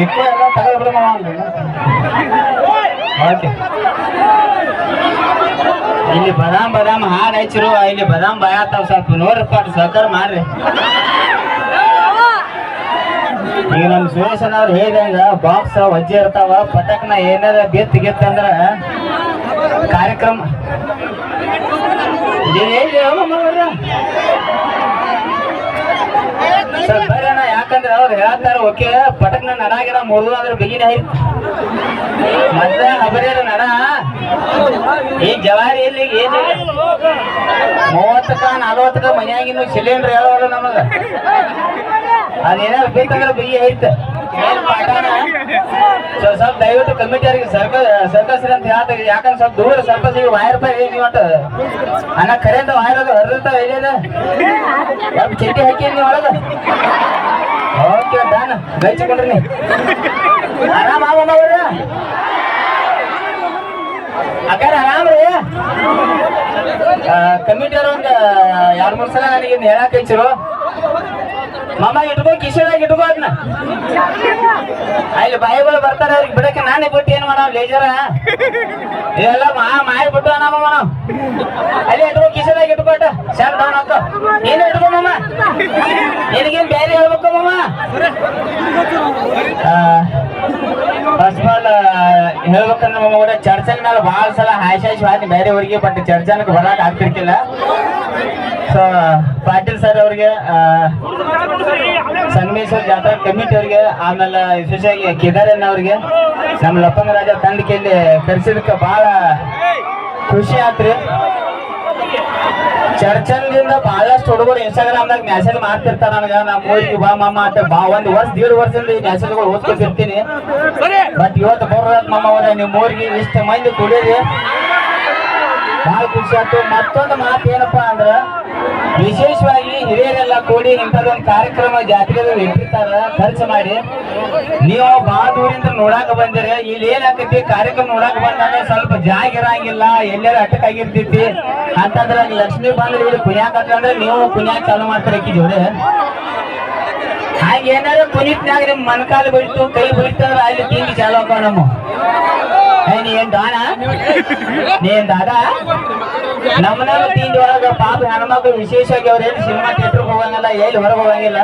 இப்போ எல்லாம் தகவல் ஓகே. ಇಲ್ಲಿ ಬದಾಮ್ ಬದಾಮ್, ಹಾಡ್ ಹಚ್ಚಿರು. ಇಲ್ಲಿ ಬದಾಮ್ ಬಾಯತ್ತಾವ ಸ್ವಲ್ಪ ರೂಪಾಯಿ ಸಹಕಾರ ಮಾಡ್ರಿ ಈಗ ನಮ್ ಸುರೇಶನ್ ಅವ್ರು ಹೇಳಿದಂಗ ಬಾಕ್ಸ್ ವಜ್ಜೆ ಇರ್ತಾವ. ಪಟಕ್ನ ಏನಾರ ಗೆತ್ ಗೆತ್ತಂದ್ರ ಕಾರ್ಯಕ್ರಮ. ಸರ್ ಯಾಕಂದ್ರೆ ಅವ್ರು ಹೇಳ್ತಾರ, ಓಕೆ, ಪಟಕ್ನ ನಡಾಗಿರ ಅಂದ್ರೆ ಬಿಗಿನ ಐತಿ ಮತ್ತೆ ಹಬರೇರ ನಡ. ಈ ಜವಾರಿ ಇಲ್ಲಿ ಏನು ಮೂವತ್ತಕ್ಕ, ನಲ್ವತ್ತಕ್ಕ ಮನ್ಯಾಗಿನ್ನು ಸಿಲಿಂಡರ್ ಹೇಳೋಲ್ಲ ನಮಗ. ಅದೇನಾದ್ರು ಬೇಕಂದ್ರೆ ಬಿ ಐತೆ. ಸ್ವಲ್ಪ ದಯವಿಟ್ಟು ಕಮಿಟಿ ಅವ್ರಿಗೆ ಸರ್ಕಸ್ ಸರ್ಕಸ್ ಅಂತ ಹೇಳ್ತಾರೆ ಯಾಕಂದ್ರೆ ಸ್ವಲ್ಪ ದೂರ ಸರ್ಕಸ್ ಈಗ ವಾಯರ್ ರೂಪಾಯಿ ನೀವು ಅಣ್ಣ ಕರೆಂಟ್ ವಾಯರ್ ಅದು ಹರಿರ್ತಾವ ಹೇಳಿದ. ಯಾವ ಚೀಟಿ ಹಾಕಿ ನೀವು ಒಳಗ. ಓಕೆ ಡಾನ್ ಗೈಚ್ಕೊಂಡ್ರಿ ಆರಾಮ ಅಕ್ಕಾರ ಆರಾಮ ರೀ? ಕಮಿಟಿ ಅವ್ರ ಒಂದ್ ಎರಡ್ ಮೂರ್ ಸಲ ನನಗೆ ಹೇಳಕ್ ಹಚ್ಚಿರು. ಮಾಮ ಇಟ್ಕೋ ಕಿಶೆದಾಗ ಇಟ್ಕೋ ಅದನ್ನ ಅಲ್ಲಿ ಬಾಯಿಗಳು ಬರ್ತಾರ, ಅವ್ರಿಗೆ ಬಿಡಕ್ಕೆ ನಾನೇ ಬಿಟ್ಟು ಏನು ಮಾಡೋ ಲೇಜರ ಇವೆಲ್ಲ ಮಾ ಮಾಯಿ ಬಿಟ್ಟು ನಮ್ಮ ನಾವು. ಅಲ್ಲಿ ಇಟ್ಕೋ ಕಿಶೆದಾಗ ಇಟ್ಕೋಟ ಸರ್ ಡೌನ್ ಹಾಕೋ. ನೀನು ಇಟ್ಕೋ ಮಾಮ. ನಿನಗೇನ್ ಬೇರೆ ಹೇಳ್ಬೇಕು ಮಾಮ? ಫಸ್ಟ್ ಆಫ್ ಆಲ್ ಹೇಳ್ಬೇಕಂದ್ರೆ ಮಮ್ಮ ಚರ್ಚನ್ ಮೇಲೆ ಭಾಳ ಸಲ ಹಾಯ್ ಹಾಯ್ ಬೇರೆ ಊರಿಗೆ ಬಟ್ ಚರ್ಚನಕ್ಕೆ ಬರಕ್ ಆಗ್ತಿರ್ಕಿಲ್ಲ. ಸೊ ಪಾಟೀಲ್ ಸರ್ ಅವ್ರಿಗೆ ಸಂಗಮೇಶ್ವರ ಜಾತ್ರಾ ಕಮಿಟಿ ಅವ್ರಿಗೆ, ಆಮೇಲೆ ವಿಶೇಷವಾಗಿ ಕೇದಾರಣ್ಣ ಅವ್ರಿಗೆ, ನಮ್ಮ ಲಪ್ಪಂಗ ರಾಜ ತಂಡಕ್ಕೆಲ್ಲಿ ಕರೆಸಿದಕ್ಕೆ ಬಹಳ ಖುಷಿ ಆತ್ರಿ. ಚರ್ಚನ್ದಿಂದ ಬಹಳಷ್ಟು ಹುಡುಗರು ಇನ್ಸ್ಟಾಗ್ರಾಮ್ದಾಗ ಮೆಸೇಜ್ ಮಾಡ್ತಿರ್ತಾರ ನನಗೆ. ನಮ್ಮ ಊರಿಗೆ ಬಾ ಮಮ್ಮ ಅಂತ ಬಾ, ಒಂದು ವರ್ಷ, ದೇಡ್ ವರ್ಷದಿಂದ ಈ ಮೆಸೇಜ್ಗಳು ಓದ್ಕೊತಿರ್ತೀನಿ. ಬಟ್ ಇವತ್ತು ಬರೋದ್ ಮಮ್ಮ ಅವರೇ ನಿಮ್ಮ ಊರಿಗೆ ಇಷ್ಟು ಮಂದಿ ಕುಡೀರಿ. ಬಹಳ ಖುಷಿ ಆಯ್ತು ಮತ್ತೊಂದು ಮಾತು ಏನಪ್ಪಾ ಅಂದ್ರ ವಿಶೇಷವಾಗಿ ಹಿರಿಯರೆಲ್ಲ ಕೂಡಿ ಇಂಥದೊಂದು ಕಾರ್ಯಕ್ರಮ ಜಾತ್ರೆಗಳು ಇಟ್ಟಿರ್ತಾರ, ಖರ್ಚು ಮಾಡಿ. ನೀವು ಬಹಳ ದೂರಿಂದ ನೋಡಾಕ ಬಂದಿರ. ಇಲ್ಲಿ ಏನಾಗತಿ ಕಾರ್ಯಕ್ರಮ ನೋಡಾಕ ಬಂದಾಗ ಸ್ವಲ್ಪ ಜಾಗ ಇರಂಗಿಲ್ಲ ಎಲ್ಲಾರ ಅಟಕ್ ಆಗಿರ್ತೈತಿ ಅಂತಂದ್ರ ಲಕ್ಷ್ಮೀ ಬಂದ್ರೆ ಇಲ್ಲಿ ಕುಣಿಯಾಕ ಅಂದ್ರೆ ನೀವು ಕುಣಿಯಾಕ ಚಾಲು ಮಾಡ್ತಾರೆ ಜೋಡಿ. ಹಾಗೆ ಏನಾದ್ರು ಕುಣಿತ್ನಾಗ ನಿಮ್ ಮನ್ಕಾಲು ಬೀಳ್ತು, ಕೈ ಬಿಡ್ತು ಅಲ್ಲಿ ತಿಂಗಿ ಚಾಲು ಹಾಕೋ ನಮ್ಮ. ಏನ್ ದಾನ? ನೀ ಏನ್ ದಾದ? ನಮ್ಮನಾಗ ತಿಂಡಿ ಒಳಗ ಪಾಪ ಹೆಣ್ಮಕ್ಳು ವಿಶೇಷವಾಗಿ ಅವ್ರ ಎಲ್ಲಿ ಸಿನಿಮಾ ಥಿಯೇಟರ್ ಹೋಗಂಗಿಲ್ಲ ಎಲ್ಲಿ ಹೊರಗೆ ಹೋಗಂಗಿಲ್ಲ.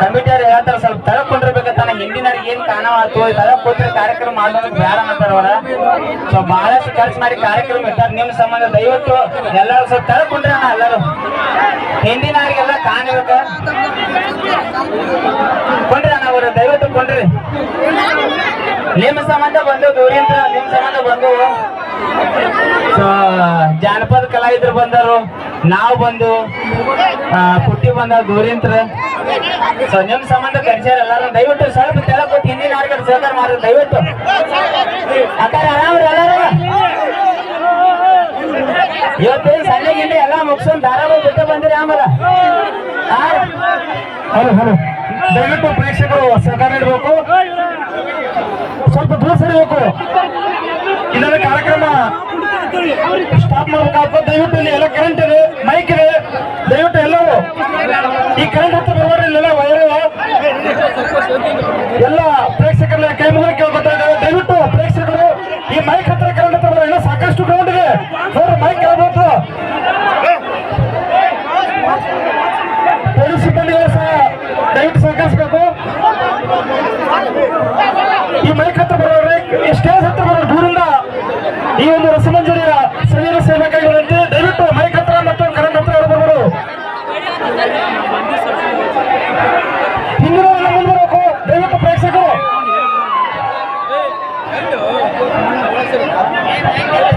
ಕಮಿಟಿ ಅವ್ರು ಹೇಳ್ತಾರ ಸ್ವಲ್ಪ ತಳಕ್ ಕುಂಡಿರ್ಬೇಕಂತ ಹಿಂದಿನವ್ರಿಗೆ ಏನ್ ಕಾಣವಾತು ತಳಕ್ ಕೂತ್ರೆ ಕಾರ್ಯಕ್ರಮ ಮಾಡೋದಕ್ಕೆ ಬೇಡ ಅಂತಾರ ಅವ್ರ. ಸೊ ಬಹಳಷ್ಟು ಖರ್ಚು ಮಾಡಿ ಕಾರ್ಯಕ್ರಮ ಇಟ್ಟಾರ. ನಿಮ್ ಸಂಬಂಧ ದಯವಿಟ್ಟು ಎಲ್ಲರೂ ಸ್ವಲ್ಪ ತಳಕ್ ಕುಂಡ್ರಿ ಎಲ್ಲರೂ. ಹಿಂದಿನವ್ರಿಗೆಲ್ಲ ಕಾಣಬೇಕ ಕೊಂಡ್ರಿ ಅಣ್ಣ ಅವ್ರು ದಯವಿಟ್ಟು ಕೊಂಡ್ರಿ ನಿಮ್ಮ ಸಂಬಂಧ ಬಂದು ದೂರಿಂದ ನಿಮ್ಮ ಸಂಬಂಧ ಬಂದು ಜಾನಪದ ಕಲಾವಿದ್ರು ಬಂದರು, ನಾವು ಬಂದು ಪುಟ್ಟಿ ಬಂದ ದೂರಿಂತ್ರ ಸೊ ನಿಮ್ ಸಂಬಂಧ ಕರ್ಸ್ಯಾರ ಎಲ್ಲಾರು, ದಯವಿಟ್ಟು ಸ್ವಲ್ಪ ತೆಲ ಕೊಟ್ಟು ಹಿಂದಿನ ಆರ್ಗಡ್ ಸಹಕಾರ ಮಾಡ್ರಿ, ದಯವಿಟ್ಟು. ಅಕ್ಕಾರ, ಆರಾಮ್ರಿ ಎಲ್ಲಾರು? ಇವತ್ತು ಸಂಜೆ ಗಿಂಡಿ ಎಲ್ಲ ಮುಗಿಸ್ಕೊಂಡು ಧಾರಾವಾಹಿ ಬಿಟ್ಟು ಬಂದಿರಿ ಹಲೋ. ದಯವಿಟ್ಟು ಪ್ರೇಕ್ಷಕರು ಸಹಕಾರ ನೀಡಬೇಕು. ಸರಿಬೇಕು ಇದೆಲ್ಲ ಕಾರ್ಯಕ್ರಮ ಸ್ಟಾಪ್ ಮಾಡ್ಬೇಕಾಗ್ತದೆ ದಯವಿಟ್ಟು ಇಲ್ಲಿ ಎಲ್ಲ ಕರೆಂಟ್ ಇದೆ ಮೈಕ್ ಇದೆ ದಯವಿಟ್ಟು ಎಲ್ಲವೂ ಈ ಕರೆಂಟ್ ಹತ್ರ ಬರೋರು ಇಲ್ಲೆಲ್ಲ ವೈರ್ ಎಲ್ಲ ಪ್ರೇಕ್ಷಕರನ್ನ ಕೈ ಮುಗಿದ ಕೇಳ್ಕೊತಾ ಇದ್ದಾರೆ ದಯವಿಟ್ಟು ಪ್ರೇಕ್ಷಕರು ಈ ಮೈಕ್ ಹತ್ರ ಕರೆಂಟ್ ಹತ್ರ ಬರೋ ಸಾಕಷ್ಟು ಗ್ರೌಂಡ್ ಇದೆ ನೋಡ್ರಿ ಮೈಕ್ ಕೇಳ್ಬೋದು ಪೊಲೀಸ್ ಸಿಬ್ಬಂದಿಗಳು ಸಹ ದಯವಿಟ್ಟು ಸಹಕರಿಸಬೇಕು ಈ ಮೈಕ್ ಹತ್ರ ಬರೋರು ಈ ಸ್ಟೇಜ್ ಹತ್ರ ಬರೋರು ದೂರಿಂದ ಈ ಒಂದು ರಸಮಂಜರಿಯ ಸರಿಯಾದ ಸೇವೆ ಕೈಗೊಳ್ಳುವಂತೆ ದಯವಿಟ್ಟು ಮೈಕ್ ಹತ್ರ ಮತ್ತು ಕರೆಂಟ್ ಹತ್ರ ಬರೋರು ಹಿಂದಿನ ಮುಂದೆ ಬರಬೇಕು ದಯವಿಟ್ಟು ಪ್ರೇಕ್ಷಕರು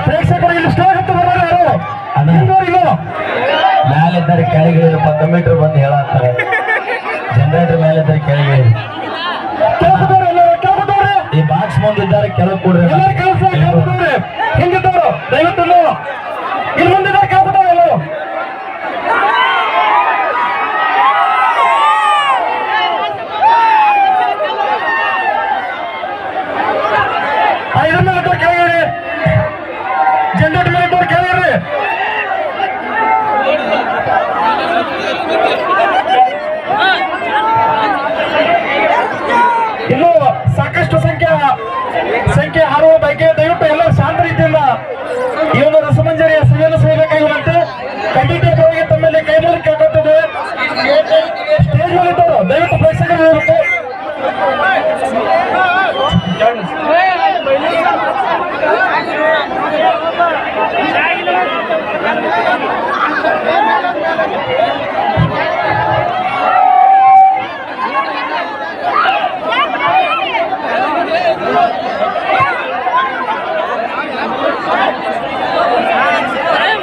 ಪ್ರೇಕ್ಷಕರು ಇಲ್ಲಿ ಸ್ಟೇಜ್ ಹತ್ರ ಬರೋರು ಯಾರು? ಇಲ್ಲ? ಮ್ಯಾಲಿದ್ದಾರೆ ಕೆಳಗಿಳಿರಪ್ಪ ಮೀಟರ್ ಬಂದು ಹೇಳಾಕ್ತಾರೆ. ಜನರೇಟರ್ ಮೇಲಿದ್ದಾರೆ ಕೆಳಗೆ. ಈ ಬಾಕ್ಸ್ ಮುಂದಿದ್ದಾರೆ ಕೆಳಗೆ ಕೂಡ ಎಲ್ಲರೂ ಕೆಲಸ ಕೇಳ್ಬಿಟ್ಟವ್ರಿ ಹಿಂಗಿದ್ದವ್ರು? ದಯವಿಟ್ಟು ಇಲ್ಲಿ ಇಲ್ಲಿ ಮುಂದಿದ್ದಾರೆ ಕೇಳ್ಬಿಟ್ಟವ್ರು ಎಲ್ಲರೂ ಆ, ಇದ್ರ ಮೇಲೆ ಇದ್ದವ್ರು ಕೆಳಗಿರಿ ಜನರೇಟ್ ಮೇಲೆ ಇದ್ದವ್ರು ಕೆಳಗಿರಿ ಇನ್ನು ಸಾಕಷ್ಟು ಸಂಖ್ಯೆ? ಸಂಖ್ಯೆ ಹಾರುವ ಬಗ್ಗೆ ದಯವಿಟ್ಟು ಎಲ್ಲ ಶಾಂತ ರೀತಿಯಿಂದ ಈ ಒಂದು ರಸಮಂಜರಿಯ ಸಭೆಯನ್ನು ಸೇರಬೇಕಾಗಿರುವಂತೆ ಖಂಡಿತ ಪರವಾಗಿ ತಮ್ಮಲ್ಲಿ ಕೈ ಮೂಲಕ ಕೇಳ್ಕೊಳ್ತದೆ ಸ್ಟೇಜ್ ಮೇಲೆ ದಯವಿಟ್ಟು ಪ್ರೇಕ್ಷಕರು ಏ